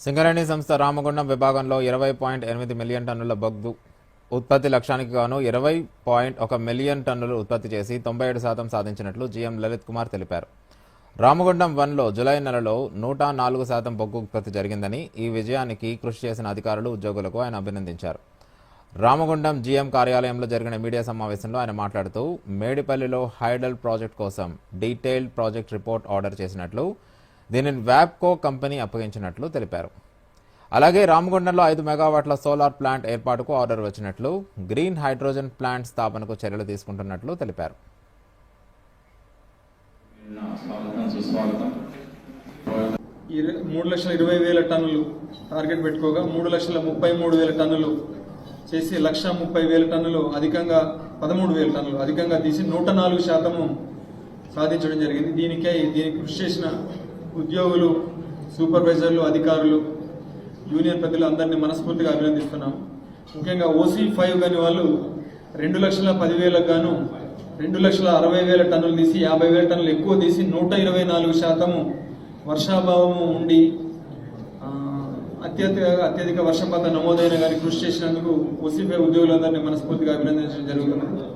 సింగరేణి సంస్థ రామగుండం విభాగంలో ఇరవై పాయింట్ ఎనిమిది మిలియన్ టన్నుల బొగ్గు ఉత్పత్తి లక్ష్యానికి గాను ఇరవై పాయింట్ ఒక మిలియన్ టన్నులు ఉత్పత్తి చేసి తొంభై ఏడు శాతం సాధించినట్లు జీఎం లలిత్ కుమార్ తెలిపారు. రామగుండం వన్లో జులై నెలలో నూట నాలుగు శాతం బొగ్గు ఉత్పత్తి జరిగిందని ఈ విజయానికి కృషి చేసిన అధికారులు ఉద్యోగులకు ఆయన అభినందించారు. రామగుండం జీఎం కార్యాలయంలో జరిగిన మీడియా సమావేశంలో ఆయన మాట్లాడుతూ మేడిపల్లిలో హైడల్ ప్రాజెక్ట్ కోసం డీటెయిల్డ్ ప్రాజెక్ట్ రిపోర్ట్ ఆర్డర్ చేసినట్లు దీనిని వ్యాప్కో కంపెనీ అప్పగించినట్లు తెలిపారు. అలాగే రామగుండంలో ఐదు మెగావాట్ల సోలార్ ప్లాంట్ ఏర్పాటుకు ఆర్డర్ వచ్చినట్లు గ్రీన్ హైడ్రోజన్ ప్లాంట్ స్థాపనకు చర్యలు తీసుకుంటున్నట్లు తెలిపారు. మూడు లక్షల ఇరవై వేల టన్నులు టార్గెట్ పెట్టుకోగా మూడు లక్షల ముప్పై మూడు వేల టన్నులు చేసి లక్ష ముప్పై వేల టన్నులు అధికంగా పదమూడు వేల టన్నులు అధికంగా తీసి నూట నాలుగు శాతము సాధించడం జరిగింది. దీనికై దీనికి కృషి చేసిన ఉద్యోగులు సూపర్వైజర్లు అధికారులు యూనియన్ పెద్దలు అందరినీ మనస్ఫూర్తిగా అభినందిస్తున్నాం. ముఖ్యంగా ఓసీ ఫైవ్ కాని వాళ్ళు రెండు లక్షల పదివేలకు గాను రెండు లక్షల అరవై వేల టన్నులు తీసి యాభై వేల టన్నులు ఎక్కువ తీసి నూట ఇరవై నాలుగు శాతము వర్షాభావము ఉండి అత్యధిక అత్యధిక వర్షపాతం నమోదైన కానీ కృషి చేసినందుకు ఓసీఫై ఉద్యోగులందరినీ మనస్ఫూర్తిగా అభినందించడం జరుగుతుంది.